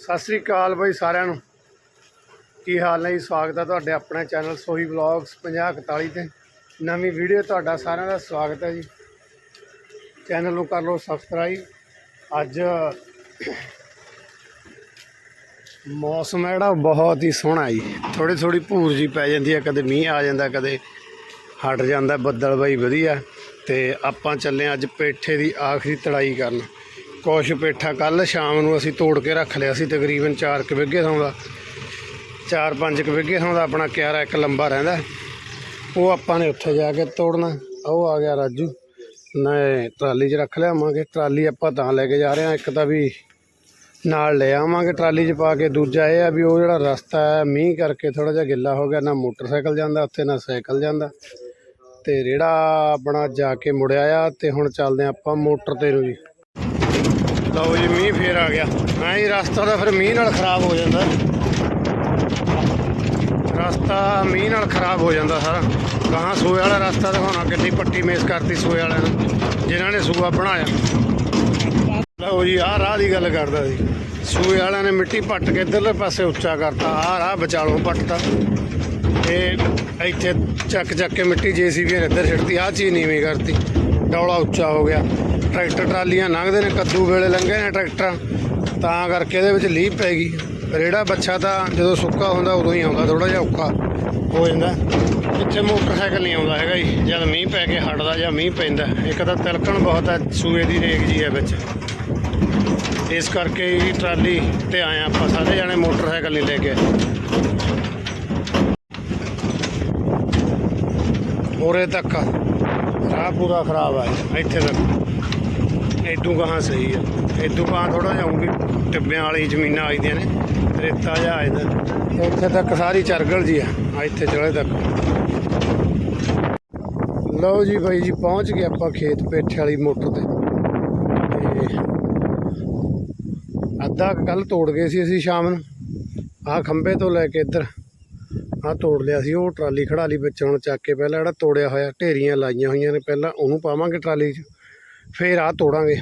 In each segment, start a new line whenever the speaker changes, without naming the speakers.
ਸਤਿ ਸ੍ਰੀ ਅਕਾਲ ਬਾਈ ਸਾਰਿਆਂ ਨੂੰ। ਕੀ ਹਾਲ ਹੈ ਜੀ? ਸਵਾਗਤ ਹੈ ਤੁਹਾਡੇ ਆਪਣੇ ਚੈਨਲ ਸੋਹੀ ਵਲੌਗਸ 5041 ਤੇ। ਨਵੀਂ ਵੀਡੀਓ ਤੁਹਾਡਾ ਸਾਰਿਆਂ ਦਾ ਸਵਾਗਤ ਹੈ ਜੀ। ਚੈਨਲ ਨੂੰ ਕਰ ਲਓ ਸਬਸਕ੍ਰਾਈਬ। ਅੱਜ ਮੌਸਮ ਹੈ ਜਿਹੜਾ ਬਹੁਤ ਹੀ ਸੋਹਣਾ ਜੀ। ਥੋੜੀ ਥੋੜੀ ਭੂਰ ਜੀ ਪੈ ਜਾਂਦੀ ਹੈ, ਕਦੇ ਮੀਂਹ ਆ ਜਾਂਦਾ, ਕਦੇ ਹਟ ਜਾਂਦਾ, ਬੱਦਲ ਬਾਈ ਵਧੀਆ। ਤੇ ਆਪਾਂ ਚੱਲੇ ਹਾਂ ਅੱਜ ਪੇਠੇ ਦੀ ਆਖਰੀ ਤੜਾਈ ਕਰਨ। ਕੁਛ ਪੇਠਾ ਕੱਲ ਸ਼ਾਮ ਨੂੰ ਅਸੀਂ ਤੋੜ ਕੇ ਰੱਖ ਲਿਆ ਸੀ, ਤਕਰੀਬਨ 4 ਕੁ ਵਿੱਗੇ ਥਾਂ ਦਾ। 4-5 ਕੁ ਵਿੱਗੇ ਥਾਂ ਦਾ ਆਪਣਾ ਕਿਆਰਾ ਇੱਕ ਲੰਬਾ ਰਹਿੰਦਾ। ਉਹ ਆਪਾਂ ਨੇ ਉੱਥੇ ਜਾ ਕੇ ਤੋੜਨਾ। ਉਹ ਆ ਗਿਆ ਰਾਜੂ। ਨਾ ਟਰਾਲੀ 'ਚ ਰੱਖ ਲਿਆਵਾਂਗੇ ਟਰਾਲੀ ਆਪਾਂ ਤਾਂ ਲੈ ਕੇ ਜਾ ਰਹੇ ਹਾਂ। ਇੱਕ ਤਾਂ ਵੀ ਨਾਲ ਲੈ ਆਵਾਂਗੇ ਟਰਾਲੀ 'ਚ ਪਾ ਕੇ। ਦੂਜਾ ਇਹ ਆ ਵੀ ਉਹ ਜਿਹੜਾ ਰਸਤਾ ਹੈ, ਮੀਂਹ ਕਰਕੇ ਥੋੜਾ ਜਿਹਾ ਗਿੱਲਾ ਹੋ ਗਿਆ। ਨਾ ਮੋਟਰਸਾਈਕਲ ਜਾਂਦਾ, ਉੱਥੇ ਨਾ ਸਾਈਕਲ ਜਾਂਦਾ। ਤੇ ਰੇੜਾ ਆਪਣਾ ਜਾ ਕੇ ਮੁੜਿਆ ਆ। ਤੇ ਹੁਣ ਚੱਲਦੇ ਹਾਂ ਆਪਾਂ ਮੋਟਰ ਤੇ ਨੂੰ ਜੀ ਲਓ ਜੀ, ਮੀਂਹ ਫੇਰ ਆ ਗਿਆ। ਐਂ ਜੀ, ਰਸਤਾ ਤਾਂ ਫਿਰ ਮੀਂਹ ਨਾਲ ਖਰਾਬ ਹੋ ਜਾਂਦਾ। ਰਸਤਾ ਮੀਂਹ ਨਾਲ ਖਰਾਬ ਹੋ ਜਾਂਦਾ ਸਾਰਾ। ਗਾਹਾਂ ਸੂਏ ਵਾਲਾ ਰਸਤਾ ਦਿਖਾਉਣਾ ਕਿੰਨੀ ਪੱਟੀ ਮੇਸ ਕਰਤੀ ਸੂਏ ਵਾਲਿਆਂ ਨੇ, ਜਿਨ੍ਹਾਂ ਨੇ ਸੂਆ ਬਣਾਇਆ। ਲਓ ਜੀ, ਆਹ ਰਾਹ ਦੀ ਗੱਲ ਕਰਦਾ ਸੀ ਸੂਏ ਵਾਲਿਆਂ ਨੇ ਮਿੱਟੀ ਪੱਟ ਕੇ ਇਧਰਲੇ ਪਾਸੇ ਉੱਚਾ ਕਰਤਾ, ਆਹ ਰਾਹ ਵਿਚਾਲੋਂ ਪੱਟਤਾ। ਇਹ ਇੱਥੇ ਚੱਕ ਚੱਕ ਕੇ ਮਿੱਟੀ ਜੀਸੀਬੀ ਨੇ ਇੱਧਰ ਛੱਡਤੀ ਆਹ ਚੀਜ਼ ਨੀਵੀਂ ਕਰਤੀ। ਡੌਲਾ ਉੱਚਾ ਹੋ ਗਿਆ। ਟਰੈਕਟਰ ਟਰਾਲੀਆਂ ਲੰਘਦੇ ਨੇ, ਕੱਦੂ ਵੇਲੇ ਲੰਘੇ ਨੇ ਟਰੈਕਟਰ। ਤਾਂ ਕਰਕੇ ਇਹਦੇ ਵਿੱਚ ਲੀਹ ਪੈ ਗਈ। ਰੇੜਾ ਬੱਚਾ ਤਾਂ ਜਦੋਂ ਸੁੱਕਾ ਹੁੰਦਾ, ਉਦੋਂ ਹੀ ਆਉਂਦਾ ਥੋੜਾ ਜਿਹਾ ਔਖਾ ਹੋ ਜਾਂਦਾ। ਇੱਥੇ ਮੋਟਰਸਾਈਕਲ ਨਹੀਂ ਆਉਂਦਾ ਹੈਗਾ ਜੀ। ਜਦ ਮੀਂਹ ਪੈ ਕੇ ਹਟਦਾ ਜਾਂ ਮੀਂਹ ਪੈਂਦਾ, ਇੱਕ ਤਾਂ ਤਿਲਕਣ ਬਹੁਤ ਹੈ ਸੂਏ ਦੀ ਰੇਗ ਜੀ ਹੈ ਵਿੱਚ। ਇਸ ਕਰਕੇ ਹੀ ਟਰਾਲੀ ਤੇ ਆਏ ਆਪਾਂ, ਸਾਰੇ ਜਾਣੇ ਮੋਟਰਸਾਈਕਲ ਨਹੀਂ ਲੈ ਕੇ ਉਰੇ ਤੱਕ ਰਾਹ ਪੂਰਾ ਖਰਾਬ ਹੈ ਇੱਥੇ ਤੱਕ। ਇਦੋਂ ਗਾਹਾਂ ਸਹੀ ਆ। ਇਦੋਂ ਗਾਹਾਂ ਥੋੜਾ ਜਿਹਾ ਉਂਗੀ ਟਿੱਬਿਆਂ ਵਾਲੀ ਜ਼ਮੀਨਾਂ ਆਈਆਂ ਨੇ, ਰੇਤਾ ਜਿਹਾ ਆ ਜਾਂਦਾ ਇੱਥੇ ਤੱਕ ਸਾਰੀ ਚਰਗਲ ਜੀ ਆ ਇੱਥੇ ਚਲੇ ਤੱਕ। ਲਓ ਜੀ ਬਾਈ ਜੀ, ਪਹੁੰਚ ਗਏ ਆਪਾਂ ਖੇਤ ਪੇਠੇ ਵਾਲੀ ਮੋਟਰ ਤੇ। ਤੇ ਅੱਧਾ ਕੱਲ ਤੋੜ ਗਏ ਸੀ ਅਸੀਂ ਸ਼ਾਮ ਨੂੰ। ਆਹ ਖੰਬੇ ਤੋਂ ਲੈ ਕੇ ਇੱਧਰ, ਆਹ ਤੋੜ ਲਿਆ ਸੀ, ਉਹ ਟਰਾਲੀ ਖੜਾ ਲਈ ਵਿੱਚ ਹੁਣ ਚੱਕ ਕੇ ਪਹਿਲਾਂ ਜਿਹੜਾ ਤੋੜਿਆ ਹੋਇਆ, ਢੇਰੀਆਂ ਲਾਈਆਂ ਹੋਈਆਂ ਨੇ, ਪਹਿਲਾਂ ਉਹਨੂੰ ਪਾਵਾਂਗੇ ਟਰਾਲੀ 'ਚ। ਫੇਰ ਆਹ ਤੋੜਾਂਗੇ।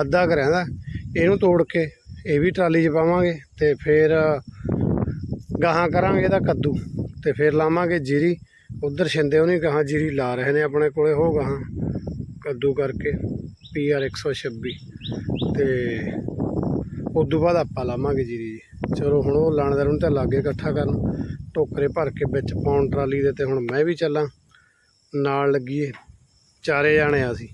ਅੱਧਾ ਕੁ ਰਹਿੰਦਾ। ਇਹਨੂੰ ਤੋੜ ਕੇ ਇਹ ਵੀ ਟਰਾਲੀ 'ਚ ਪਾਵਾਂਗੇ ਤੇ ਫੇਰ ਗਾਹਾਂ ਕਰਾਂਗੇ ਇਹਦਾ ਕੱਦੂ ਤੇ ਫੇਰ ਲਾਵਾਂਗੇ ਜੀਰੀ। ਉਧਰ ਛਿੰਦੇ ਉਹਨੇ ਗਾਹਾਂ ਜੀਰੀ ਲਾ ਰਹੇ ਨੇ ਆਪਣੇ ਕੋਲੇ ਹੋ ਗਾਹਾਂ ਕੱਦੂ ਕਰਕੇ ਪੀਆਰ 126 ਤੇ ਤੋਂ ਬਾਅਦ ਆਪਾਂ ਲਾਵਾਂਗੇ ਜੀਰੀ ਜੀ। ਚਲੋ ਹੁਣ ਉਹ ਲਾਣੇਦਾਰ ਨੂੰ ਤਾਂ ਲਾਗੇ ਇਕੱਠਾ ਕਰਨ। ਟੋਕਰੇ ਭਰ ਕੇ ਵਿੱਚ ਪਾਉਣ ਟਰਾਲੀ ਦੇ ਤੇ ਹੁਣ ਮੈਂ ਵੀ ਚੱਲਾਂ। ਨਾਲ ਲੱਗੀਏ। ਚਾਰੇ ਜਾਣੇ ਆ ਅਸੀਂ।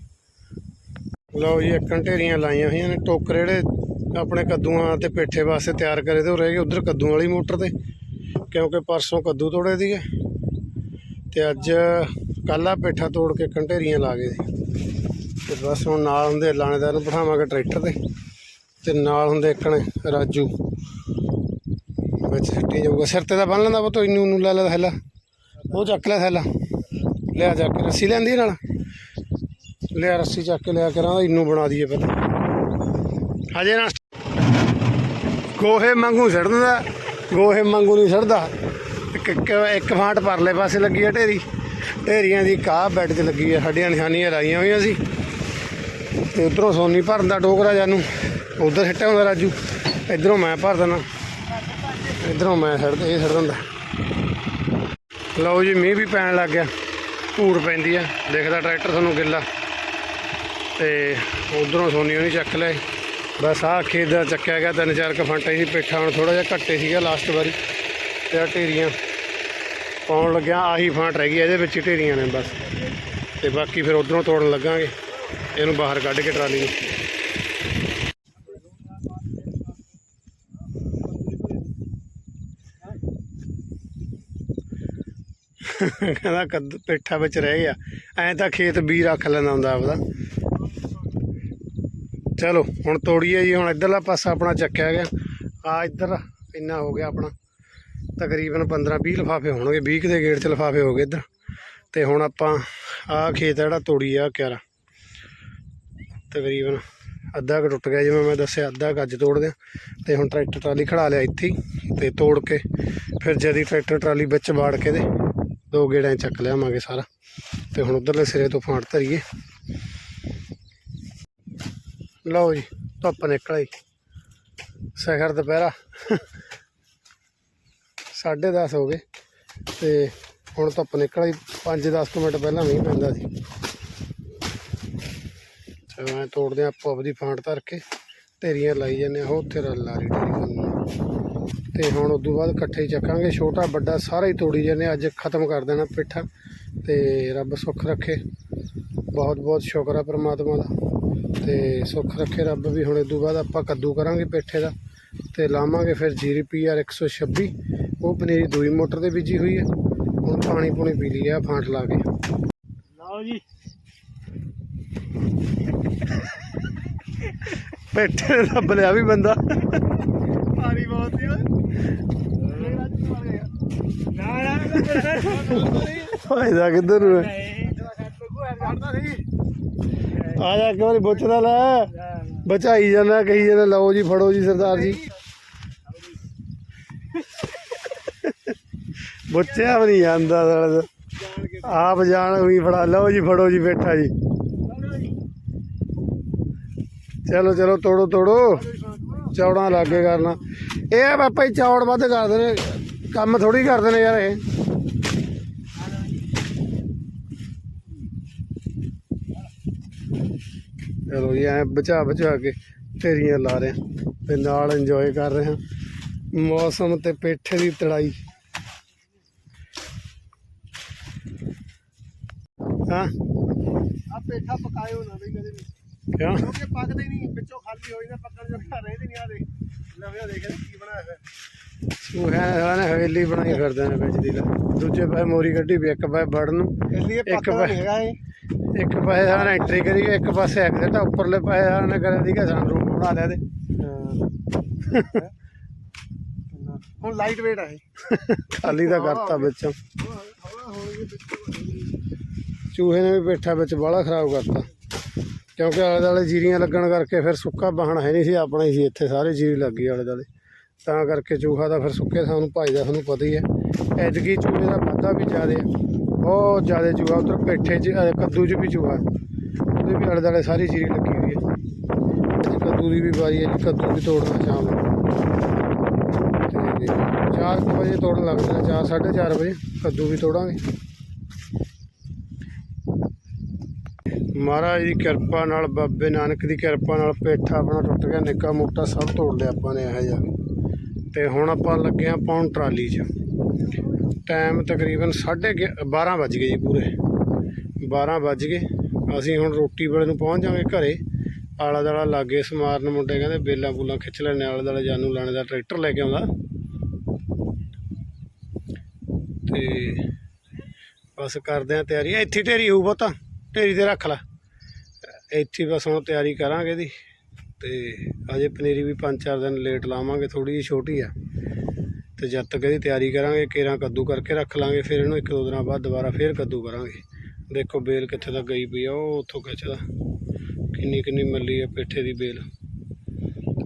ਲਓ ਜੀ, ਇੱਕ ਢੇਰੀਆਂ ਲਾਈਆਂ ਹੋਈਆਂ ਨੇ। ਟੋਕਰੇ ਜਿਹੜੇ ਆਪਣੇ ਕੱਦੂਆਂ ਤੇ ਪੇਠੇ ਵਾਸਤੇ ਤਿਆਰ ਕਰੇ ਤੇ ਉਹ ਰਹਿ ਗਏ ਉਧਰ ਕੱਦੂ ਵਾਲੀ ਮੋਟਰ ਤੇ, ਕਿਉਂਕਿ ਪਰਸੋਂ ਕੱਦੂ ਤੋੜੇ ਦੀ ਹੈ ਤੇ ਅੱਜ ਕੱਲਾ ਪੇਠਾ ਤੋੜ ਕੇ ਕੰਢੇਰੀਆਂ ਲਾ ਗਏ ਸੀ। ਤੇ ਬਸ ਹੁਣ ਨਾਲ ਹੁੰਦੇ ਲਾਣੇਦਾਰ ਨੂੰ ਬਿਠਾਵਾਂਗੇ ਟਰੈਕਟਰ ਤੇ ਤੇ ਨਾਲ ਹੁੰਦੇ ਇੱਕਣੇ ਰਾਜੂ। ਵਿੱਚ ਸਿੱਟੀ ਜਾਊਗਾ। ਸਿਰ ਤੇ ਤਾਂ ਬੰਨ ਲੈਂਦਾ ਉਹ ਤੋਂ ਇਨੂੰ ਨੂੰ ਲੈ ਲੈ ਥੈਲਾ। ਉਹ ਚੱਕ ਲੈ ਥੈਲਾ। ਲਿਆ ਜਾ ਕੇ, ਰੱਸੀ ਲੈਂਦੀ ਨਾਲ? ਲਿਆ ਰੱਸੀ ਚੱਕ ਕੇ ਲਿਆ ਕਰਾਂ ਇੰਨੂ ਬਣਾ ਦਈਏ ਪਹਿਲਾਂ। ਹਜੇ ਨਾ ਗੋਹੇ ਮੰਗੂ ਛੱਡ ਦਿੰਦਾ ਗੋਹੇ ਮੰਗੂ ਨਹੀਂ ਛੱਡਦਾ ਇੱਕ ਇੱਕ ਫਾਂਟ ਪਰਲੇ ਪਾਸੇ ਲੱਗੀ ਆ ਢੇਰੀ। ਢੇਰੀਆਂ ਦੀ ਕਾਹ ਬੈੱਡ 'ਚ ਲੱਗੀ ਆ, ਸਾਡੀਆਂ ਨਿਸ਼ਾਨੀਆਂ ਲਾਈਆਂ ਹੋਈਆਂ ਸੀ। ਤੇ ਉਧਰੋਂ ਸੋਨੀ ਭਰਨ ਦਾ ਟੋਕਰਾ ਜਾਨੂੰ, ਉਧਰ ਸਿੱਟਿਆ ਹੁੰਦਾ ਰਾਜੂ। ਇਧਰੋਂ ਮੈਂ ਭਰ ਦੇਣਾ ਇਧਰੋਂ ਮੈਂ ਛੱਡ ਇਹ ਛੱਡ ਦਿੰਦਾ। ਲਓ ਜੀ, ਮੀਂਹ ਵੀ ਪੈਣ ਲੱਗ ਗਿਆ ਧੂੜ ਪੈਂਦੀ ਆ। ਦੇਖਦਾ ਟਰੈਕਟਰ ਤੁਹਾਨੂੰ ਗਿੱਲਾ। ਤੇ ਉਧਰੋਂ ਸੋਨੀ ਉਹਨੇ ਚੱਕ ਲਏ ਬਸ ਆਹ ਖੇਤ ਦਾ ਚੱਕਿਆ ਗਿਆ, ਤਿੰਨ ਚਾਰ ਕੁ ਫੰਟੇ ਸੀ ਪੇਠਾ ਹੁਣ ਥੋੜਾ ਜਿਹਾ ਘੱਟੇ ਸੀਗਾ ਲਾਸਟ ਵਾਰੀ। ਤੇ ਆ ਢੇਰੀਆਂ ਪਾਉਣ ਲੱਗਿਆ, ਆਹੀ ਫਾਂਟ ਰਹਿ ਗਈ ਇਹਦੇ ਵਿੱਚ ਹੀ ਢੇਰੀਆਂ ਨੇ ਬਸ। ਤੇ ਬਾਕੀ ਫਿਰ ਉਧਰੋਂ ਤੋੜਨ ਲੱਗਾਂਗੇ, ਇਹਨੂੰ ਬਾਹਰ ਕੱਢ ਕੇ ਟਰਾਲੀ ਨੂੰ। ਕਹਿੰਦਾ ਕੱਦ ਪੇਠਾ ਵਿੱਚ ਰਹਿ ਗਿਆ, ਐਂ ਤਾਂ ਖੇਤ ਵੀ ਰੱਖ ਲੈਂਦਾ ਹੁੰਦਾ ਆਪਦਾ। ਚਲੋ, ਹੁਣ ਤੋੜੀਏ ਜੀ, ਹੁਣ ਇਧਰਲਾ ਪਾਸਾ ਆਪਣਾ ਚੱਕਿਆ ਗਿਆ। ਆ ਇੱਧਰ ਇੰਨਾ ਹੋ ਗਿਆ ਆਪਣਾ। ਤਕਰੀਬਨ 15 20 ਲਿਫਾਫੇ ਹੋਣਗੇ 20 ਕੁ ਦੇ ਗੇੜ ਚ ਲਿਫਾਫੇ ਹੋ ਗਏ ਇੱਧਰ। ਤੇ ਹੁਣ ਆਪਾਂ ਆ ਖੇਤ ਜਿਹੜਾ ਤੋੜੀ ਆ ਕਿਆਰਾ। ਤਕਰੀਬਨ ਅੱਧਾ ਕੁ ਟੁੱਟ ਗਿਆ, ਜਿਵੇਂ ਮੈਂ ਦੱਸਿਆ, ਅੱਧਾ ਕੁ ਅੱਜ ਤੋੜਦੇ ਆ ਤੇ ਹੁਣ ਟਰੈਕਟਰ ਟਰਾਲੀ ਖੜਾ ਲਿਆ ਇੱਥੇ ਹੀ, ਤੇ ਤੋੜ ਕੇ ਫਿਰ ਜਦੀ ਟਰੈਕਟਰ ਟਰਾਲੀ ਵਿੱਚ ਵਾੜ ਕੇ ਦੇ ਦੋ ਗੇੜਾਂ 'ਚ ਚੱਕ ਲਿਆਵਾਂਗੇ ਸਾਰਾ। ਤੇ ਹੁਣ ਉਧਰਲੇ ਸਿਰੇ ਤੋਂ ਫਾਂਟ ਧਰੀਏ। ਲਓ ਜੀ, ਧੁੱਪ ਨਿਕਲ ਆਈ। ਸਿਖਰ ਦੁਪਹਿਰਾ। 10:30 ਹੋ ਗਏ ਤੇ ਹੁਣ ਧੁੱਪ ਨਿਕਲ ਆਈ। 5-10 ਮਿੰਟ ਪਹਿਲਾਂ ਮੀਂਹ ਪੈਂਦਾ ਸੀ। ਚਲੋ ਐਂ ਤੋੜਦੇ ਹਾਂ ਆਪੋ ਆਪਦੀ ਫਾਂਟ ਧਰ ਕੇ ਢੇਰੀਆਂ ਲਾਈ ਜਾਂਦੇ ਆ ਉਹ ਉੱਥੇ ਰ ਲਾਰੀ ਢੇਰੀ ਸਾਨੂੰ ਤੇ ਹੁਣ ਤੋਂ ਬਾਅਦ ਇਕੱਠੇ ਹੀ ਚੱਕਾਂਗੇ। ਛੋਟਾ ਵੱਡਾ ਸਾਰਾ ਹੀ ਤੋੜੀ ਜਾਂਦੇ ਅੱਜ ਖਤਮ ਕਰ ਦੇਣਾ ਪਿੱਠਾ ਤੇ ਰੱਬ ਸੁੱਖ ਰੱਖੇ। ਬਹੁਤ ਬਹੁਤ ਸ਼ੁਕਰ ਆ ਪ੍ਰਮਾਤਮਾ ਦਾ ਤੇ ਸੁੱਖ ਰੱਖੇ ਰੱਬ ਵੀ ਹੁਣ ਇਦੋਂ ਬਾਅਦ ਆਪਾਂ ਕੱਦੂ ਕਰਾਂਗੇ ਪੇਠੇ ਦਾ ਤੇ ਲਾਵਾਂਗੇ ਫਿਰ ਜੀਰੀ ਪੀਆਰ 126 ਉਹ ਪਨੀਰੀ ਦੂਈ ਮੋਟਰ ਤੇ ਬੀਜੀ ਹੋਈ ਹੈ ਹੁਣ ਪਾਣੀ ਪੂਣੀ ਪੀ ਲਿਆ ਫਾਂਟ ਲਾ ਕੇ
ਲਓ ਜੀ
ਪੇਠੇ ਦਾ ਬਲਿਆ ਵੀ ਬੰਦਾ
ਪਾਣੀ ਬਹੁਤ ਆ ਨਾ ਨਾ
ਫਾਇਦਾ ਕਿੱਧਰ ਨੂੰ ਹੈ ਆ ਜਾ ਇੱਕ ਵਾਰੀ ਬੁੱਚਦਾ ਲੈ। ਬਚਾਈ ਜਾਂਦਾ, ਕਹੀ ਜਾਂਦਾ, ਲਓ ਜੀ, ਫੜੋ ਜੀ ਸਰਦਾਰ ਜੀ। ਬੁੱਚਿਆ ਵੀ ਨਹੀਂ ਜਾਂਦਾ ਸਾਲਾ। ਆਪ ਜਾਣ ਵੀ ਫੜਾ, ਲਓ ਜੀ, ਫੜੋ ਜੀ, ਬੈਠਾ ਜੀ। ਚਲੋ ਚਲੋ, ਤੋੜੋ ਤੋੜੋ। ਚੌੜਾਂ ਲਾਗੇ ਕਰਨਾ। ਇਹ ਪਾਪਾ ਜੀ ਚੌੜ ਵੱਧ ਕਰਦੇ ਨੇ। ਕੰਮ ਥੋੜੀ ਕਰਦੇ ਨੇ ਯਾਰ ਇਹ। ਚਲੋ ਜੀ ਐ ਬਚਾ ਬਚਾ ਕੇ ਢੇਰੀਆਂ ਲਾ ਰਹੇ ਹਾਂ ਤੇ ਨਾਲ ਇੰਜੋਏ ਕਰ ਰਹੇ। ਹਾਂ ਮੌਸਮ ਤੇ ਪੇਠੇ ਦੀ ਤੜਾਈ। ਹਾਂ?
ਆ ਪੇਠਾ ਪਕਾਇਓ ਨਾ ਬਈ ਕਦੇ ਵੀ।
ਕਿਉਂ?
ਕਿਉਂਕਿ ਪੱਕਦੇ ਨਹੀਂ ਵਿੱਚੋਂ ਖਾਲੀ ਹੋਈ ਨਾ ਪੱਕਣ ਜੋਗਾ ਰਹਿੰਦੇ ਨਹੀਂ ਆ ਦੇ ਲਵਿਆ ਦੇਖ ਕੀ ਬਣਾਇਆ ਹੋਇਆ।
ਉਹ ਹੈ ਨੇ ਹਵੇਲੀ ਬਣਾਈ ਫਿਰਦੇ ਨੇ ਵਿੱਚ ਦੀ। ਦੂਜੇ ਪਾਸੇ ਮੋਰੀ ਕੱਢੀ ਵੀ ਇੱਕ ਪਾਸੇ ਵੜਨ ਨੂੰ ਇੱਕ ਵਾ-
ਨਹੀਂ ਹੈਗਾ ਇਹ।
ਇੱਕ ਪਾਸੇ ਸਾਲਾ ਨੇ ਐਂਟਰੀ ਕਰੀ ਇੱਕ ਪਾਸੇ ਐਗਜ਼ਿਟ ਆ ਉੱਪਰਲੇ ਪਾਸੇ ਸਾਲਾ ਨੇ ਕਰਿਆ ਸੀਗਾ ਸਾਨੂੰ ਰੂਮ ਬਣਾ ਲਿਆ ਤੇ।
ਹੁਣ ਲਾਈਟ ਵੇਟ ਆ ਇਹ।
ਖਾਲੀ ਦਾ ਕਰਤਾ ਵਿੱਚੋਂ। ਚੂਹੇ ਨੇ ਵੀ ਪੇਠਾ ਵਿੱਚ ਬਾਹਲਾ ਖਰਾਬ ਕਰਤਾ। ਕਿਉਂਕਿ ਆਲੇ ਦੁਆਲੇ ਜੀਰੀਆਂ ਲੱਗਣ ਕਰਕੇ ਫਿਰ ਸੁੱਕਾ ਬਾਹਣ ਹੈ ਨਹੀਂ ਸੀ ਆਪਣਾ ਹੀ ਸੀ ਇੱਥੇ ਸਾਰੇ ਜੀਰੀ ਲੱਗੀ ਆਲੇ ਦੁਆਲੇ। ਤਾਂ ਕਰਕੇ ਚੂਹਾ ਦਾ ਫਿਰ ਸੁੱਕੇ ਸਾਨੂੰ ਭਜਦਾ ਤੁਹਾਨੂੰ ਪਤਾ ਹੀ ਹੈ। ਐਤਕੀ ਚੂਹੇ ਦਾ ਵਾਧਾ ਵੀ ਜ਼ਿਆਦਾ ਹੈ। ਬਹੁਤ ਜ਼ਿਆਦਾ ਚੂਹਾ ਉਧਰ ਪੇਠੇ 'ਚ ਕੱਦੂ 'ਚ ਵੀ ਚੂਹਾ ਉਹਦੇ ਵੀ ਆਲੇ ਦੁਆਲੇ ਸਾਰੀ ਜੀਰੀ ਲੱਗੀ ਹੋਈ ਹੈ ਅੱਜ ਕੱਦੂ ਦੀ ਵੀ ਵਾਰੀ ਹੈ ਜੀ, ਕੱਦੂ ਵੀ ਤੋੜਨਾ ਸ਼ਾਮ ਨੂੰ। ਤੇ 4 ਵਜੇ ਤੋੜਨ ਲੱਗਦੇ ਨੇ 4 4:30 ਵਜੇ ਕੱਦੂ ਵੀ ਤੋੜਾਂਗੇ। ਮਹਾਰਾਜ ਦੀ ਕਿਰਪਾ ਨਾਲ, ਬਾਬੇ ਨਾਨਕ ਦੀ ਕਿਰਪਾ ਨਾਲ ਪੇਠਾ ਆਪਣਾ ਟੁੱਟ ਗਿਆ, ਨਿੱਕਾ ਮੋਟਾ ਸਭ ਤੋੜ ਲਿਆ ਆਪਾਂ ਨੇ ਇਹੋ ਜਿਹਾ। ਤੇ ਹੁਣ ਆਪਾਂ ਲੱਗੇ ਆ ਪਾਉਣ ਟਰਾਲੀ 'ਚ। ਟਾਈਮ ਤਕਰੀਬਨ 12:30 ਵੱਜ ਗਏ ਜੀ ਪੂਰੇ। 12 ਵੱਜ ਗਏ। ਅਸੀਂ ਹੁਣ ਰੋਟੀ ਵੇਲੇ ਨੂੰ ਪਹੁੰਚ ਜਾਵਾਂਗੇ ਘਰੇ। ਆਲਾ ਦਾਲਾ ਲਾਗੇ ਸਮਾਰਨ ਮੁੰਡੇ ਕਹਿੰਦੇ ਬੇਲਾਂ ਬੂਲਾਂ ਖਿੱਚ ਲੈਣੇ ਆਲੇ ਦਾਲੇ ਜਾਨੂ ਲਾਣੇ ਦਾ ਟਰੈਕਟਰ ਲੈ ਕੇ ਆਉਂਦਾ। ਤੇ ਬਸ ਕਰਦੇ ਆ ਤਿਆਰੀ। ਇੱਥੇ ਢੇਰੀ ਹੋਊ ਬਹੁਤਾ। ਢੇਰੀ ਤੇ ਰੱਖ ਲੈ। ਇੱਥੇ ਬਸ ਹੁਣ ਤਿਆਰੀ ਕਰਾਂਗੇ ਇਹਦੀ। ਤੇ ਅਜੇ ਪਨੀਰੀ ਵੀ 5-4 ਦਿਨ ਲੇਟ ਲਾਵਾਂਗੇ ਥੋੜੀ ਜਿਹੀ ਛੋਟੀ ਆ। ਤੇ ਜਦ ਤੱਕ ਇਹਦੀ ਤਿਆਰੀ ਕਰਾਂਗੇ, ਕੇਰਾਂ ਕੱਦੂ ਕਰਕੇ ਰੱਖ ਲਾਂਗੇ, ਫਿਰ ਇਹਨੂੰ ਇੱਕ ਦੋ ਦਿਨਾਂ ਬਾਅਦ ਦੁਬਾਰਾ ਫੇਰ ਕੱਦੂ ਕਰਾਂਗੇ। ਦੇਖੋ ਬੇਲ ਕਿੱਥੇ ਤੱਕ ਗਈ ਪਈ ਆ, ਉਹ ਉੱਥੋਂ ਖਿੱਚਦਾ। ਕਿੰਨੀ ਕਿੰਨੀ ਮੱਲੀ ਆ ਪੇਠੇ ਦੀ ਬੇਲ।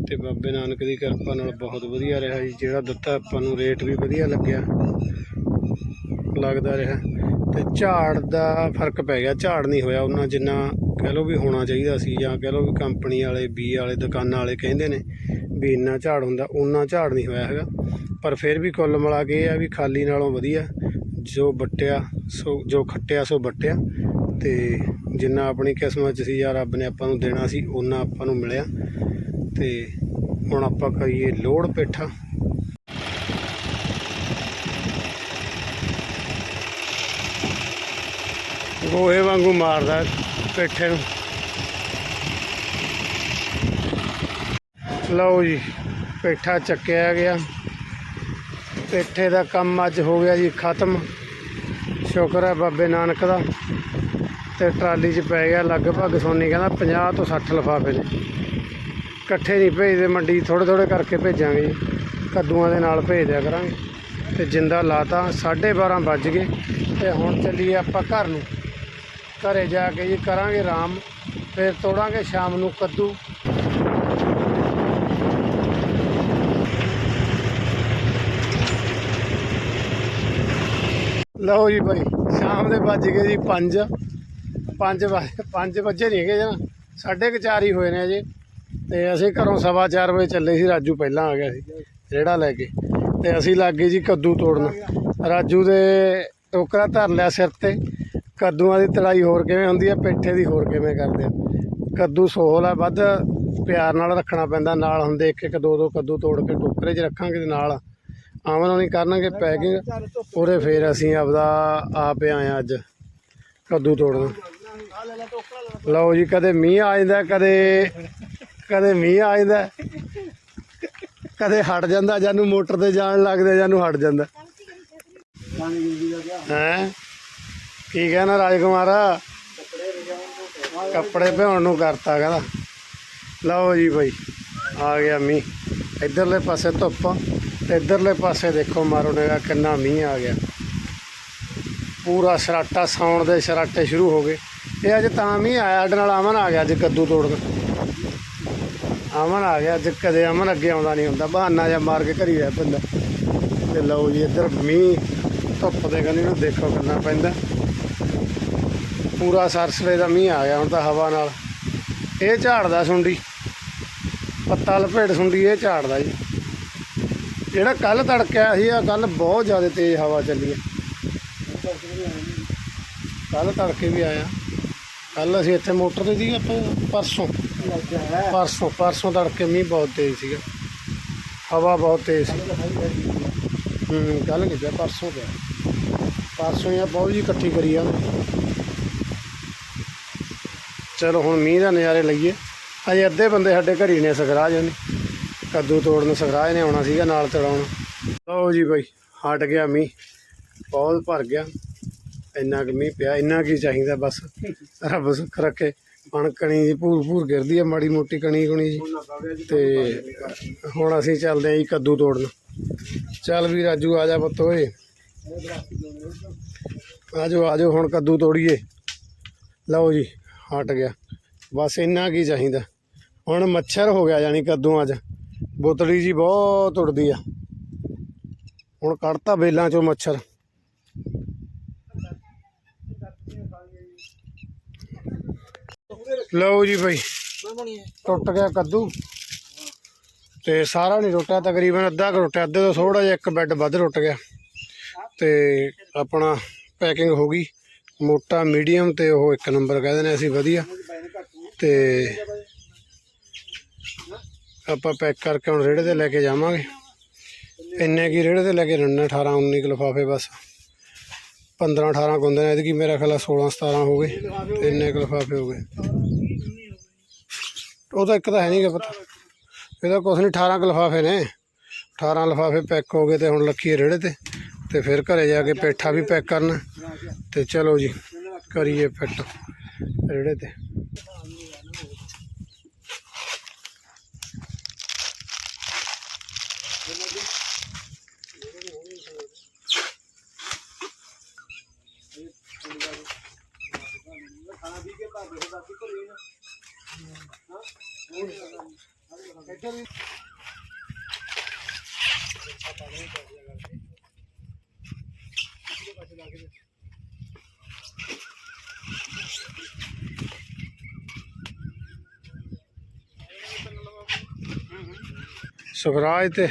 ਤੇ ਬਾਬੇ ਨਾਨਕ ਦੀ ਕਿਰਪਾ ਨਾਲ ਬਹੁਤ ਵਧੀਆ ਰਿਹਾ ਜੀ, ਜਿਹੜਾ ਦਿੱਤਾ ਆਪਾਂ ਨੂੰ ਰੇਟ ਵੀ ਵਧੀਆ ਲੱਗਿਆ। ਲੱਗਦਾ ਰਿਹਾ। ਤੇ ਝਾੜ ਦਾ ਫ਼ਰਕ ਪੈ ਗਿਆ, ਝਾੜ ਨਹੀਂ ਹੋਇਆ ਉਹਨਾਂ ਜਿੰਨਾ ਕਹਿ ਲਓ ਵੀ ਹੋਣਾ ਚਾਹੀਦਾ ਸੀ, ਜਾਂ ਕਹਿ ਲਓ ਵੀ ਕੰਪਨੀ ਵਾਲੇ, ਬੀ ਵਾਲੇ, ਦੁਕਾਨਾਂ ਵਾਲੇ ਕਹਿੰਦੇ ਨੇ ਵੀ ਇੰਨਾ ਝਾੜ ਹੁੰਦਾ ਉਹਨਾਂ ਝਾੜ ਨਹੀਂ ਹੋਇਆ ਹੈਗਾ। ਪਰ ਫਿਰ ਵੀ ਕੁੱਲ ਮਿਲਾ ਕੇ ਇਹ ਆ ਵੀ ਖਾਲੀ ਨਾਲੋਂ ਵਧੀਆ ਜੋ ਵੱਟਿਆ, ਸੋ ਜੋ ਖੱਟਿਆ, ਸੋ ਵੱਟਿਆ। ਤੇ ਜਿੰਨਾ ਆਪਣੀ ਕਿਸਮਤ 'ਚ ਸੀ ਜਾਂ ਰੱਬ ਨੇ ਆਪਾਂ ਨੂੰ ਦੇਣਾ ਸੀ ਉਹਨਾਂ ਆਪਾਂ ਨੂੰ ਮਿਲਿਆ। ਤੇ ਹੁਣ ਆਪਾਂ ਕਰੀਏ ਲੋੜ ਪੇਠਾ। ਗੋਹੇ ਵਾਂਗੂ ਮਾਰਦਾ ਪੇਠੇ ਨੂੰ। ਲਓ ਜੀ, ਪੇਠਾ ਚੱਕਿਆ ਗਿਆ। ਪੇਠੇ ਦਾ ਕੰਮ ਅੱਜ ਹੋ ਗਿਆ ਜੀ, ਖਤਮ। ਸ਼ੁਕਰ ਹੈ ਬਾਬੇ ਨਾਨਕ ਦਾ। ਤੇ ਟਰਾਲੀ 'ਚ ਪੈ ਗਿਆ ਲਗਭਗ ਸੋਨੀ ਕਹਿੰਦਾ 50 ਤੋਂ 60 ਲਿਫਾਫੇ ਨੇ। ਇਕੱਠੇ ਨਹੀਂ ਭੇਜਦੇ, ਮੰਡੀ ਥੋੜੇ ਥੋੜੇ ਕਰਕੇ ਭੇਜਾਂਗੇ ਜੀ। ਕੱਦੂਆਂ ਦੇ ਨਾਲ ਭੇਜ ਦਿਆ ਕਰਾਂਗੇ। ਤੇ ਜਿੰਦਾ ਲਾਤਾ 12:30 ਵੱਜ ਗਏ। ਤੇ ਹੁਣ ਚੱਲੀਏ ਆਪਾਂ ਘਰ ਨੂੰ। ਘਰੇ ਜਾ ਕੇ ਜੀ ਕਰਾਂਗੇ ਆਰਾਮ। ਫਿਰ ਤੋੜਾਂਗੇ ਸ਼ਾਮ ਨੂੰ ਕੱਦੂ। ਲਓ ਜੀ ਭਾਈ, ਸ਼ਾਮ ਦੇ ਵੱਜ ਗਏ ਜੀ 5 5 5 ਵਜੇ ਨਹੀਂ ਹੈਗੇ ਜਨਾ ਸਾਢੇ ਕੁ ਚਾਰ ਹੀ ਹੋਏ ਨੇ ਅਜੇ। ਤੇ ਅਸੀਂ ਘਰੋਂ ਸਵਾ ਚਾਰ ਵਜੇ ਚੱਲੇ ਸੀ, ਰਾਜੂ ਪਹਿਲਾਂ ਆ ਗਿਆ ਸੀ, ਰੇੜਾ ਲੈ ਕੇ। ਤੇ ਅਸੀਂ ਲੱਗ ਗਏ ਜੀ ਕੱਦੂ ਤੋੜਨ। ਰਾਜੂ ਦੇ ਟੋਕਰਾ ਧਰ ਲਿਆ ਸਿਰ ਤੇ। ਕੱਦੂਆਂ ਦੀ ਤੜਾਈ ਹੋਰ ਕਿਵੇਂ ਹੁੰਦੀ ਹੈ ਪੇਠੇ ਦੀ ਹੋਰ ਕਿਵੇਂ ਕਰਦੇ ਆ। ਕੱਦੂ ਸੋਹਲ ਆ, ਵੱਧ ਪਿਆਰ ਨਾਲ ਰੱਖਣਾ ਪੈਂਦਾ, ਨਾਲ ਹੁੰਦੇ ਇੱਕ ਇੱਕ ਦੋ ਦੋ ਕੱਦੂ ਤੋੜ ਕੇ ਟੋਕਰੇ 'ਚ ਰੱਖਾਂਗੇ ਤੇ ਨਾਲ ਆਮਨ ਹੋਣੀ ਕਰਨਗੇ ਪੈਕਿੰਗ
ਉਰੇ ਧੁੱਪ
ਫੇਰ ਅਸੀਂ ਆਪਦਾ ਆਪ ਆਏ ਆ ਅੱਜ ਕੱਦੂ ਤੋੜਨ। ਲਓ ਜੀ, ਕਦੇ ਮੀਂਹ ਆ ਜਾਂਦਾ, ਕਦੇ ਕਦੇ ਮੀਂਹ ਆ ਜਾਂਦਾ। ਕਦੇ ਹਟ ਜਾਂਦਾ, ਜਾਨੂੰ ਮੋਟਰ ਤੇ ਜਾਣ ਲੱਗਦਾ, ਜਾਨੂੰ ਹਟ ਜਾਂਦਾ।
ਪਾਣੀ
ਹੈ? ਕੀ ਕਹਿਣਾ ਰਾਜਕੁਮਾਰ? ਕੱਪੜੇ ਭਿਉਣ ਨੂੰ ਕਰਤਾ, ਕਹਿੰਦਾ। ਲਓ ਜੀ ਭਾਈ ਆ ਗਿਆ ਮੀਂਹ। ਇਧਰਲੇ ਪਾਸੇ ਧੁੱਪ। ਇਧਰਲੇ ਪਾਸੇ ਦੇਖੋ ਮਾਰੋ ਨੇਗਾ ਕਿੰਨਾ ਮੀਂਹ ਆ ਗਿਆ। ਪੂਰਾ ਸਰਾਟਾ ਸੌਣ ਦੇ ਸਰਾਟੇ ਸ਼ੁਰੂ ਹੋ ਗਏ। ਇਹ ਅੱਜ ਤਾਂ ਮੀਂਹ ਆਇਆ, ਸਾਡੇ ਨਾਲ ਅਮਨ ਆ ਗਿਆ ਅੱਜ ਕੱਦੂ ਤੋੜਨ ਅਮਨ ਆ ਗਿਆ ਅੱਜ, ਕਦੇ ਅਮਨ ਅੱਗੇ ਆਉਂਦਾ ਨਹੀਂ ਹੁੰਦਾ, ਬਹਾਨਾ ਜਾਂ ਮਾਰ ਕੇ ਘਰੀ ਰਹਿ ਪੈਂਦਾ। ਤੇ ਲਓ ਜੀ, ਇੱਧਰ ਮੀਂਹ ਧੁੱਪ ਦੇ ਕੰਨੀ ਨੂੰ ਦੇਖੋ ਕਿੰਨਾ ਪੈਂਦਾ। ਪੂਰਾ ਸਰਸਲੇ ਦਾ ਮੀਂਹ ਆ ਗਿਆ, ਹੁਣ ਤਾਂ ਹਵਾ ਨਾਲ। ਇਹ ਝਾੜਦਾ ਸੁੰਡੀ। ਪੱਤਾ ਲਪੇਟ ਸੁੰਡੀ, ਇਹ ਝਾੜਦਾ ਜੀ। ਜਿਹੜਾ ਕੱਲ ਤੜਕਿਆ ਸੀ ਆ ਕੱਲ ਬਹੁਤ ਜ਼ਿਆਦਾ ਤੇਜ਼ ਹਵਾ ਚੱਲੀ ਆ। ਕੱਲ ਤੜਕੇ ਵੀ ਆਇਆ ਕੱਲ ਅਸੀਂ ਇੱਥੇ ਮੋਟਰ ਤੇ ਸੀ ਆਪਾਂ ਪਰਸੋਂ। ਪਰਸੋਂ ਪਰਸੋਂ ਤੜਕੇ ਮੀਂਹ ਬਹੁਤ ਤੇਜ਼ ਸੀਗਾ। ਹਵਾ ਬਹੁਤ ਤੇਜ਼ ਸੀ। ਹੂੰ ਕੱਲ ਨਹੀਂ ਪਿਆ, ਪਰਸੋਂ ਪਿਆ। ਪਰਸੋਂ ਇਹ ਬਹੁਤ ਜੀ ਇਕੱਠੀ ਕਰੀ ਆ। ਚਲੋ ਹੁਣ ਮੀਂਹ ਦਾ ਨਜ਼ਾਰੇ ਲਈਏ। ਅਜੇ ਅੱਧੇ ਬੰਦੇ ਸਾਡੇ ਘਰੀ ਨੇ ਸਗਰਾ ਨੇ ਕੱਦੂ ਤੋੜਨ ਸਖਰਾਜ ਨੇ ਆਉਣਾ ਸੀਗਾ, ਨਾਲ ਤੜਾਉਣ। ਲਓ ਜੀ ਬਾਈ, ਹਟ ਗਿਆ ਮੀਂਹ। ਬਹੁਤ ਭਰ ਗਿਆ। ਇੰਨਾ ਕੁ ਮੀਂਹ ਪਿਆ, ਇੰਨਾ ਕੀ ਚਾਹੀਦਾ ਬਸ। ਰੱਬ ਸੁੱਖ ਰੱਖੇ। ਹੁਣ ਕਣੀ ਜੀ ਭੂਰ ਭੂਰ ਗਿਰਦੀ ਹੈ ਮਾੜੀ ਮੋਟੀ ਕਣੀ ਕੁਣੀ ਜੀ। ਤੇ ਹੁਣ ਅਸੀਂ ਚੱਲਦੇ ਆਂ ਜੀ ਕੱਦੂ ਤੋੜਨ। ਚੱਲ ਵੀ ਰਾਜੂ, ਆ ਜਾ ਪੁੱਤ ਓਏ। ਆਜੋ ਆਜੋ ਹੁਣ ਕੱਦੂ ਤੋੜੀਏ। ਲਓ ਜੀ, ਹਟ ਗਿਆ। ਬਸ ਇੰਨਾ ਕੀ ਚਾਹੀਦਾ। ਹੁਣ ਮੱਛਰ ਹੋ ਗਿਆ ਜਾਨੀ ਕੱਦੂਆਂ 'ਚ। ਬੋਤਲੀ ਜੀ ਬਹੁਤ ਉੜਦੀ ਆ। ਹੁਣ ਕੱਢਤਾ ਬੇਲਾਂ 'ਚੋਂ ਮੱਛਰ। ਲਓ ਜੀ ਭਾਈ ਟੁੱਟ ਗਿਆ ਕੱਦੂ। ਤੇ ਸਾਰਾ ਨਹੀਂ ਟੁੱਟਿਆ ਤਕਰੀਬਨ ਅੱਧਾ ਕੁ ਟੁੱਟਿਆ ਅੱਧੇ ਤੋਂ ਥੋੜਾ ਜਿਹਾ ਇੱਕ ਬੈੱਡ ਵੱਧ ਟੁੱਟ ਗਿਆ। ਤੇ ਆਪਣਾ ਪੈਕਿੰਗ ਹੋ ਗਈ। ਮੋਟਾ, ਮੀਡੀਅਮ ਤੇ ਉਹ ਇੱਕ ਨੰਬਰ ਕਹਿੰਦੇ ਨੇ ਅਸੀਂ, ਵਧੀਆ। ਤੇ ਆਪਾਂ ਪੈਕ ਕਰਕੇ ਹੁਣ ਰੇੜੇ ਤੇ ਲੈ ਕੇ ਜਾਵਾਂਗੇ। ਇੰਨੇ ਕੀ ਰੇੜੇ ਤੇ ਲੈ ਕੇ ਰੰਨਾ 18 19 ਕੁ ਲਿਫਾਫੇ ਬਸ। 15 18 ਕੁੰਦੇ ਨੇ ਇਹਦੀ ਮੇਰਾ ਖਿਆਲ ਆ 16 17 ਹੋ ਗਏ ਤੇ ਇੰਨੇ ਕੁ ਲਿਫਾਫੇ ਹੋ ਗਏ। ਉਹ ਤਾਂ ਇੱਕ ਤਾਂ ਹੈ ਨਹੀਂ ਗਾ ਪਤਾ। ਇਹਦਾ ਕੁਛ ਨਹੀਂ 18 ਕੁ ਲਿਫਾਫੇ ਨੇ। 18 ਲਿਫਾਫੇ ਪੈਕ ਹੋ ਗਏ ਤੇ ਹੁਣ ਲੱਖੀਏ ਰੇੜੇ ਤੇ। ਤੇ ਫਿਰ ਘਰੇ ਜਾ ਕੇ ਪੇਠਾ ਵੀ ਪੈਕ ਕਰਨਾ। ਤੇ ਚਲੋ ਜੀ, ਕਰੀਏ ਫਿੱਟ ਰੇੜੇ ਤੇ
ਖਾਣਾ ਪੀ ਕੇ ਭਰ ਦੇ ਬਾਕੀ ਘਰੇ ਨਾ ਇੱਧਰ ਵੀ
ਸੁਖਰਾਜ ਤੇ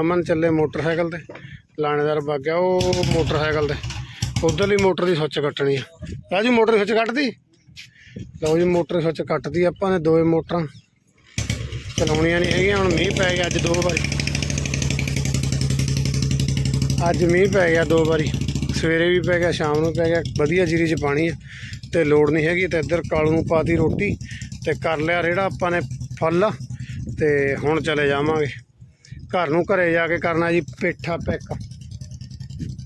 ਅਮਨ ਚੱਲੇ ਮੋਟਰਸਾਈਕਲ ਤੇ, ਲਾਣੇਦਾਰ ਵਗ ਗਿਆ ਉਹ ਮੋਟਰਸਾਈਕਲ ਤੇ। ਉਧਰਲੀ ਮੋਟਰ ਦੀ ਸੁੱਚ ਕੱਟਣੀ ਆ। ਰਾਜੂ, ਮੋਟਰ ਦੀ ਸੁੱਚ ਕੱਟਦੀ? ਲਓ ਜੀ, ਮੋਟਰ ਦੀ ਸੁੱਚ ਕੱਟਦੀ ਆਪਾਂ ਨੇ, ਦੋਵੇਂ ਮੋਟਰਾਂ। ਚਲਾਉਣੀਆਂ ਨਹੀਂ ਹੈਗੀਆਂ, ਹੁਣ ਮੀਂਹ ਪੈ ਗਿਆ ਅੱਜ ਦੋ ਵਾਰੀ। ਅੱਜ ਮੀਂਹ ਪੈ ਗਿਆ ਦੋ ਵਾਰੀ। ਸਵੇਰੇ ਵੀ ਪੈ ਗਿਆ, ਸ਼ਾਮ ਨੂੰ ਪੈ ਗਿਆ। ਵਧੀਆ ਜੀਰੀ 'ਚ ਪਾਣੀ ਆ ਤੇ ਲੋੜ ਨਹੀਂ ਹੈਗੀ ਤੇ ਇੱਧਰ ਕਾਲੂ ਨੂੰ ਪਾਤੀ ਰੋਟੀ ਤੇ ਕਰ ਲਿਆ ਰੇੜਾ, ਆਪਾਂ ਨੇ ਫਲ ਤੇ ਹੁਣ ਚਲੇ ਜਾਵਾਂਗੇ। ਘਰ ਨੂੰ ਘਰੇ ਜਾ ਕੇ ਕਰਨਾ ਜੀ ਪੇਠਾ ਪੈਕ।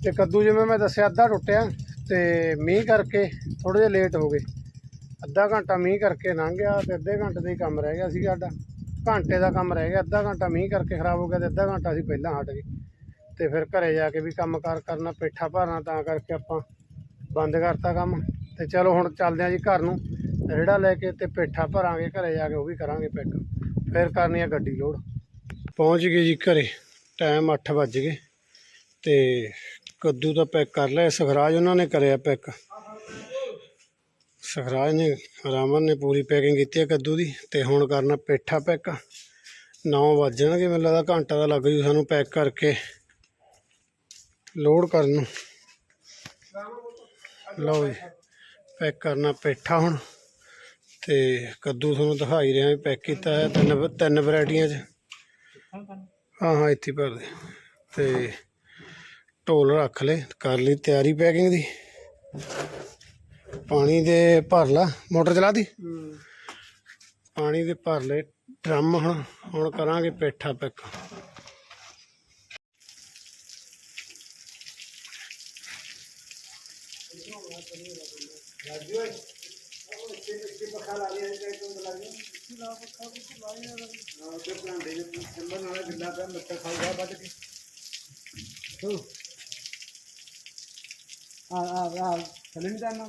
ਤੇ ਕੱਦੂ ਜਿਵੇਂ ਮੈਂ ਦੱਸਿਆ, ਅੱਧਾ ਟੁੱਟਿਆ ਤੇ ਮੀਂਹ ਕਰਕੇ ਥੋੜੇ ਜਿਹਾ ਲੇਟ ਹੋ ਗਏ। ਅੱਧਾ ਘੰਟਾ ਮੀਂਹ ਕਰਕੇ ਲੰਘ ਗਿਆ ਤੇ ਅੱਧੇ ਘੰਟੇ ਦਾ ਹੀ ਕੰਮ ਰਹਿ ਗਿਆ ਸੀ ਸਾਡਾ। ਘੰਟੇ ਦਾ ਕੰਮ ਰਹਿ ਗਿਆ, ਅੱਧਾ ਘੰਟਾ ਮੀਂਹ ਕਰਕੇ ਖਰਾਬ ਹੋ ਗਿਆ ਤੇ ਅੱਧਾ ਘੰਟਾ ਅਸੀਂ ਪਹਿਲਾਂ ਹਟ ਗਏ। ਤੇ ਫਿਰ ਘਰੇ ਜਾ ਕੇ ਵੀ ਕੰਮ ਕਾਰ ਕਰਨਾ, ਪੇਠਾ ਭਰਨਾ, ਤਾਂ ਕਰਕੇ ਆਪਾਂ ਬੰਦ ਕਰਤਾ ਕੰਮ। ਤੇ ਚਲੋ ਹੁਣ ਚੱਲਦੇ ਆਂ ਜੀ ਘਰ ਨੂੰ ਰੇੜਾ ਲੈ ਕੇ ਤੇ ਪੇਠਾ ਭਰਾਂਗੇ, ਘਰੇ ਜਾ ਕੇ ਉਹ ਵੀ ਕਰਾਂਗੇ ਪੈਕ। ਫਿਰ ਕਰਨੀ ਆ ਗੱਡੀ ਲੋਡ। ਪਹੁੰਚ ਗਏ ਜੀ ਘਰੇ, ਟਾਈਮ 8 ਵੱਜ ਗਏ। ਤੇ ਕੱਦੂ ਦਾ ਪੈਕ ਕਰ ਲਿਆ ਸਖਰਾਜ ਉਹਨਾਂ ਨੇ ਕਰਿਆ ਪੈਕ। ਸਖਰਾਜ ਨੇ, ਰਾਮਨ ਨੇ ਪੂਰੀ ਪੈਕਿੰਗ ਕੀਤੀ ਹੈ ਕੱਦੂ ਦੀ ਤੇ ਹੁਣ ਕਰਨਾ ਪੇਠਾ ਪੈਕ। 9 ਵੱਜ ਜਾਣਗੇ ਮੈਨੂੰ ਲੱਗਦਾ, ਘੰਟਾ ਦਾ ਲੱਗ ਜੂ ਸਾਨੂੰ ਪੈਕ ਕਰਕੇ ਲੋਡ ਕਰਨ ਨੂੰ। ਲਓ ਜੀ, ਪੈਕ ਕਰਨਾ ਪੇਠਾ ਹੁਣ ਤੇ ਕੱਦੂ ਤੁਹਾਨੂੰ ਦਿਖਾਈ ਰਿਹਾ ਵੀ ਪੈਕ ਕੀਤਾ ਹੈ ਤਿੰਨ ਤਿੰਨ ਵੈਰਾਈਟੀਆਂ 'ਚ। ਹਾਂ ਹਾਂ, ਇੱਥੇ ਹੀ ਭਰ ਦੇ। ਤੇ ਢੋਲ ਰੱਖ ਲੈ ਕਰ ਲਈ ਤਿਆਰੀ ਪੈਕਿੰਗ ਦੀ। ਪਾਣੀ ਦੇ ਭਰ ਲਾ ਮੋਟਰ ਚਲਾ ਦੀ ਪਾਣੀ ਦੇ ਭਰ ਲੈ ਡਰਮ ਹੁਣ ਹੁਣ ਕਰਾਂਗੇ ਪੇਠਾ ਪੈਕ।
ਆ ਆ ਆ ਥੱਲੇ ਨਹੀਂ ਜਾਣਾ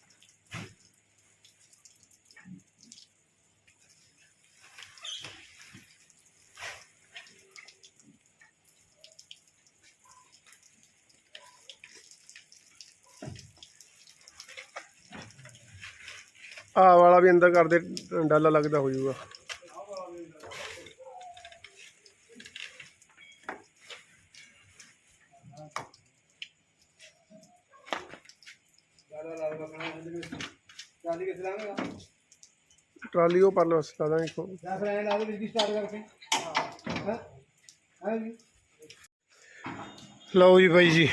ਆਹ ਵਾਲਾ ਵੀ ਅੰਦਰ ਕਰਦੇ, ਡਾਲਾ ਲੱਗਦਾ ਹੋ ਜਾਊਗਾ।
ਟਰਾਲੀ
ਉਹ ਪਰਲੇ ਪਾਸੇ ਲਾ ਦਾਂਗੇ ਇੱਕੋ।
ਜਾਂ ਫਿਰ ਐਂ ਲਾ ਦੇ ਬਿਜਲੀ ਸਟਾਰਟ ਕਰਕੇ ਹਾਂ ਹਾਂ ਜੀ
ਲਓ ਜੀ ਬਾਈ ਜੀ।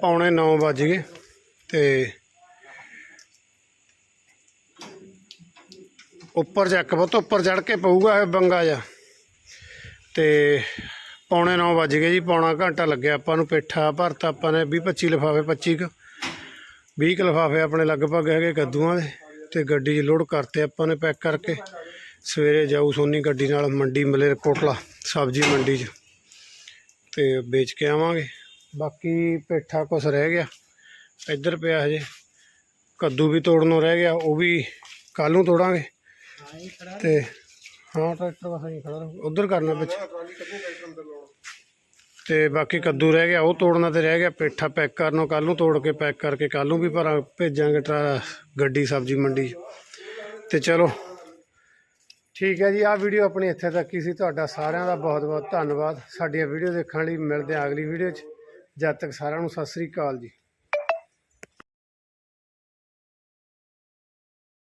ਪੌਣੇ 9 ਵੱਜ ਗਏ। ਤੇ ਉੱਪਰ ਚੱਕ ਬਹੁਤ ਉੱਪਰ ਚੜ ਕੇ ਪਊਗਾ ਇਹ ਬੰਗਾ ਜਾ ਤੇ ਪੌਣੇ 9 ਵੱਜ ਗਏ ਜੀ, ਪੌਣਾ ਘੰਟਾ ਲੱਗਿਆ ਆਪਾਂ ਨੂੰ ਪੇਠਾ ਭਰਤਾ ਆਪਾਂ ਨੇ 20 25 ਲਿਫਾਫੇ 25 ਕ 20 ਕੁ ਲਿਫਾਫੇ ਆਪਣੇ ਲਗਭਗ ਹੈਗੇ ਕੱਦੂਆਂ ਦੇ, ਤੇ ਗੱਡੀ 'ਚ ਲੋਡ ਕਰਤੇ ਆਪਾਂ ਨੇ ਪੈਕ ਕਰਕੇ। ਸਵੇਰੇ ਜਾਊ ਸੋਨੀ ਗੱਡੀ ਨਾਲ ਮੰਡੀ ਮਲੇਰ ਕੋਟਲਾ, ਸਬਜ਼ੀ ਮੰਡੀ 'ਚ, ਤੇ ਵੇਚ ਕੇ ਆਵਾਂਗੇ। ਬਾਕੀ ਪੇਠਾ ਕੁਛ ਰਹਿ ਗਿਆ। ਇੱਧਰ ਪਿਆ ਹਜੇ। ਕੱਦੂ ਵੀ ਤੋੜਨੋਂ ਰਹਿ ਗਿਆ ਉਹ ਵੀ ਕੱਲ ਨੂੰ ਤੋੜਾਂਗੇ। ਤੇ ਹਾਂ ਟਰੈਕਟਰ ਬਸ ਹੀ ਖੜਾ ਰਹੂ। ਉਧਰ ਕਰਨਾ ਵਿੱਚ ਤੇ ਬਾਕੀ ਕੱਦੂ ਰਹਿ ਗਿਆ ਉਹ ਤੋੜਨਾ ਤੇ ਰਹਿ ਗਿਆ। ਪੇਠਾ ਪੈਕ ਕਰਨੋਂ ਕੱਲ ਨੂੰ ਤੋੜ ਕੇ ਪੈਕ ਕਰਕੇ ਕੱਲ ਨੂੰ ਵੀ ਭਰਾ ਭੇਜਾਂਗੇ ਟਰਾ ਗੱਡੀ ਸਬਜ਼ੀ ਮੰਡੀ। ਤੇ ਚਲੋ ਠੀਕ ਹੈ ਜੀ ਆਹ ਵੀਡੀਓ ਆਪਣੀ ਇੱਥੇ ਤੱਕ ਹੀ ਸੀ। ਤੁਹਾਡਾ ਸਾਰਿਆਂ ਦਾ ਬਹੁਤ ਬਹੁਤ ਧੰਨਵਾਦ। ਸਾਡੀਆਂ ਵੀਡੀਓ ਦੇਖਣ ਲਈ ਮਿਲਦੇ ਹਾਂ ਅਗਲੀ ਵੀਡੀਓ 'ਚ। ਜਦ ਤੱਕ ਸਾਰਿਆਂ ਨੂੰ ਸਤਿ ਸ੍ਰੀ ਅਕਾਲ ਜੀ।